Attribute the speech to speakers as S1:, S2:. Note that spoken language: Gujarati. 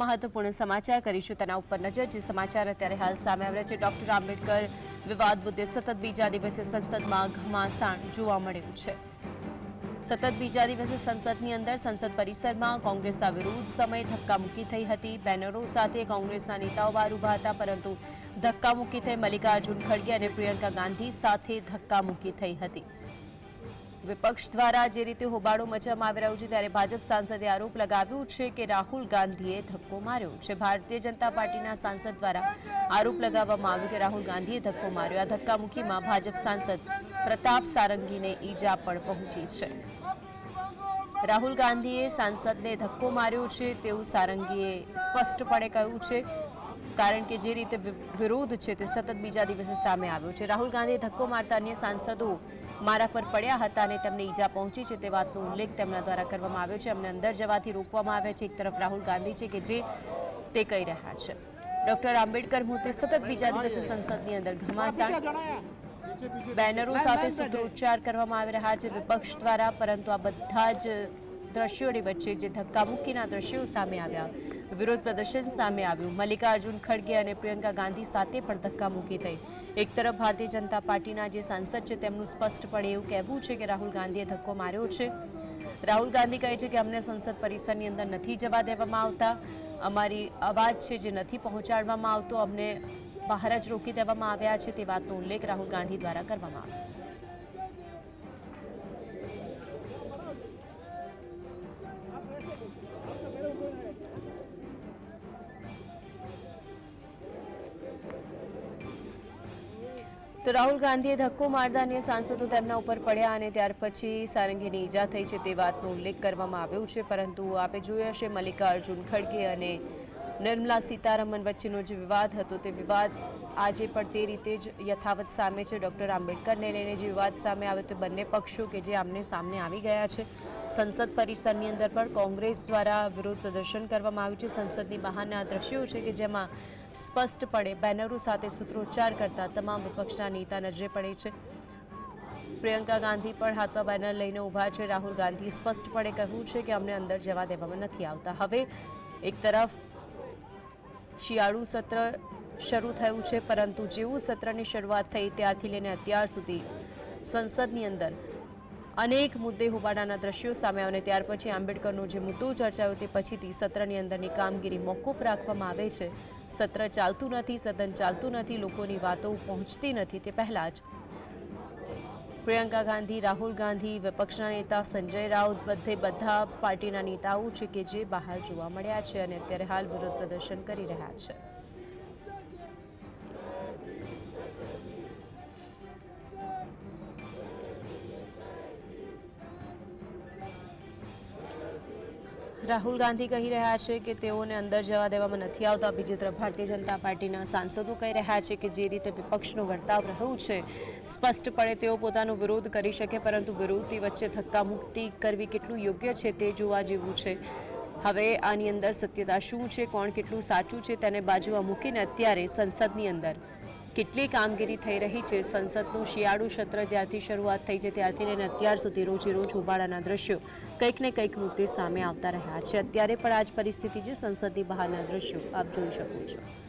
S1: મહત્વપૂર્ણ સમાચાર કરીશું. તેના ઉપર નજર જે સમાચાર અત્યારે હાલ સામે આવ્યા છે. ડોક્ટર આંબેડકર વિવાદ મુદ્દે સતત બીજા દિવસે સંસદમાં ઘમાસાણ જોવા મળ્યું છે. સતત બીજા દિવસે સંસદની અંદર સંસદ પરિસરમાં કોંગ્રેસના વિરોધ સમયે ધક્કામુક્કી થઈ હતી. બેનરો સાથે કોંગ્રેસના નેતાઓ બહાર ઊભા હતા, પરંતુ ધક્કામુક્કી થઈ મલ્લિકાર્જુન ખડગે અને પ્રિયંકા ગાંધી સાથે ધક્કામુક્કી થઈ હતી. વિપક્ષ દ્વારા જે રીતે હોબાળો મચાવવામાં આવી રહ્યું છે ત્યારે ભાજપ સાંસદે આરોપ લગાવ્યો છે કે રાહુલ ગાંધીએ ધક્કો માર્યો છે. ભારતીય જનતા પાર્ટીના સાંસદ દ્વારા આરોપ લગાવવામાં આવ્યો કે રાહુલ ગાંધીએ ધક્કો માર્યો. આ ધક્કામુક્કીમાં ભાજપ સાંસદ પ્રતાપ સારંગીને ઈજા પણ પહોંચી છે. રાહુલ ગાંધીએ સાંસદને ધક્કો માર્યો છે તેવું સારંગીએ સ્પષ્ટપણે કહ્યું છે. કારણ કે જે રીતે વિરોધ છે તે સતત બીજા દિવસે સામે આવ્યો છે. રાહુલ ગાંધીએ ધક્કો મારતા અન્ય સાંસદો મારા પર પડ્યા હતા અને તેમને ઈજા પહોંચી છે તે વાતનો ઉલ્લેખ તેમના દ્વારા કરવામાં આવ્યો છે. એમને અંદર જવાથી રોકવામાં આવે છે. એક તરફ રાહુલ ગાંધી છે કે જે તે કહી રહ્યા છે. ડોક્ટર આંબેડકર મૂર્તિ સતત બીજા દિવસે સંસદની અંદર ઘમાસાણ બેનરો સાથે સૂત્રોચ્ચાર કરવામાં આવી રહ્યા છે. વિપક્ષ દ્વારા, પરંતુ આ બધા જ દ્રશ્યોની વચ્ચે જે ધક્કામુક્કીના દ્રશ્યો સામે આવ્યા. વિરોધ પ્રદર્શન સામે આવ્યું. મલ્લિકાર્જુન ખડગે અને પ્રિયંકા ગાંધી સાથે પણ ધક્કામુક્કી થઈ. એક તરફ ભારતીય જનતા પાર્ટીના જે સાંસદ છે તેમનું સ્પષ્ટપણે એવું કહેવું છે કે રાહુલ ગાંધીએ ધક્કો માર્યો છે. રાહુલ ગાંધી કહે છે કે અમને સંસદ પરિસરની અંદર નથી જવા દેવામાં આવતા. અમારી અવાજ છે જે નથી પહોંચાડવામાં આવતો. અમને બહાર જ રોકી દેવામાં આવ્યા છે તે વાતનો ઉલ્લેખ રાહુલ ગાંધી દ્વારા કરવામાં આવ્યો. તો રાહુલ ગાંધીએ ધક્કો મારતા અન્ય સાંસદો તેમના ઉપર પડ્યા અને ત્યાર પછી સારંગીની ઈજા થઈ છે તે વાતનો ઉલ્લેખ કરવામાં આવ્યો છે. પરંતુ આપે જોયું હશે મલ્લિકાર્જુન ખડગે અને નિર્મલા સીતારમન વચ્ચેનો જે વિવાદ હતો, તે વિવાદ આજે પણ તે રીતે જ યથાવત સામે છે. ડૉક્ટર આંબેડકરને લઈને જે વિવાદ સામે આવ્યો, તે બંને પક્ષો કે જે આમને સામને આવી ગયા છે. સંસદ પરિસરની અંદર પણ કોંગ્રેસ દ્વારા વિરોધ પ્રદર્શન કરવામાં આવ્યું છે. સંસદની બહારના દ્રશ્યો છે કે જેમાં સ્પષ્ટપણે બેનરો સાથે સૂત્રોચ્ચાર કરતા તમામ વિપક્ષના નેતા નજરે પડે છે. પ્રિયંકા ગાંધી પણ હાથમાં બેનર લઈને ઊભા છે. રાહુલ ગાંધીએ સ્પષ્ટપણે કહ્યું છે કે અમને અંદર જવા દેવામાં નથી આવતા. હવે એક તરફ શિયાળુ સત્ર શરૂ થયું છે, પરંતુ જેવું સત્રની શરૂઆત થઈ ત્યારથી લઈને અત્યાર સુધી સંસદની અંદર અનેક મુદ્દે હોબાળાના દ્રશ્યો સામે આવ્યા અને ત્યાર પછી આંબેડકરનો જે મુદ્દો ચર્ચાયો તે પછીથી સત્રની અંદરની કામગીરી મોકૂફ રાખવામાં આવે છે. સત્ર ચાલતું નથી, સદન ચાલતું નથી, લોકોની વાતો પહોંચતી નથી તે પહેલાં જ. પ્રિયંકા ગાંધી, રાહુલ ગાંધી, વિપક્ષના નેતા સંજય રાઉત બધે બધા પાર્ટીના નેતાઓ છે કે જે બહાર જોવા મળ્યા છે અને અત્યારે હાલ વિરોધ પ્રદર્શન કરી રહ્યા છે. રાહુલ ગાંધી કહી રહ્યા છે કે તેઓને અંદર જવા દેવામાં નથી આવતા. બીજી તરફ ભારતીય જનતા પાર્ટીના સાંસદો કહી રહ્યા છે કે જે રીતે વિપક્ષનો વર્તાવ રહ્યું છે, સ્પષ્ટપણે તેઓ પોતાનો વિરોધ કરી શકે, પરંતુ વિરોધની વચ્ચે ધક્કામુક્તિ કરવી કેટલું યોગ્ય છે તે જોવા જેવું છે. હવે આની અંદર સત્યતા શું છે, કોણ કેટલું સાચું છે, તેને બાજુમાં મૂકીને અત્યારે સંસદની અંદર. કેટલી કામગીરી થઈ રહી છે. સંસદનું શિયાળુ સત્ર જ્યારથી શરૂઆત થઈ છે ત્યારથી લઈને અત્યાર સુધી રોજે રોજ હોબાળાના દ્રશ્યો કંઈક ને કંઈક મુદ્દે સામે આવતા રહ્યા છે. અત્યારે પણ આ જ પરિસ્થિતિ છે, સંસદની બહારના દ્રશ્યો આપ જોઈ શકો છો.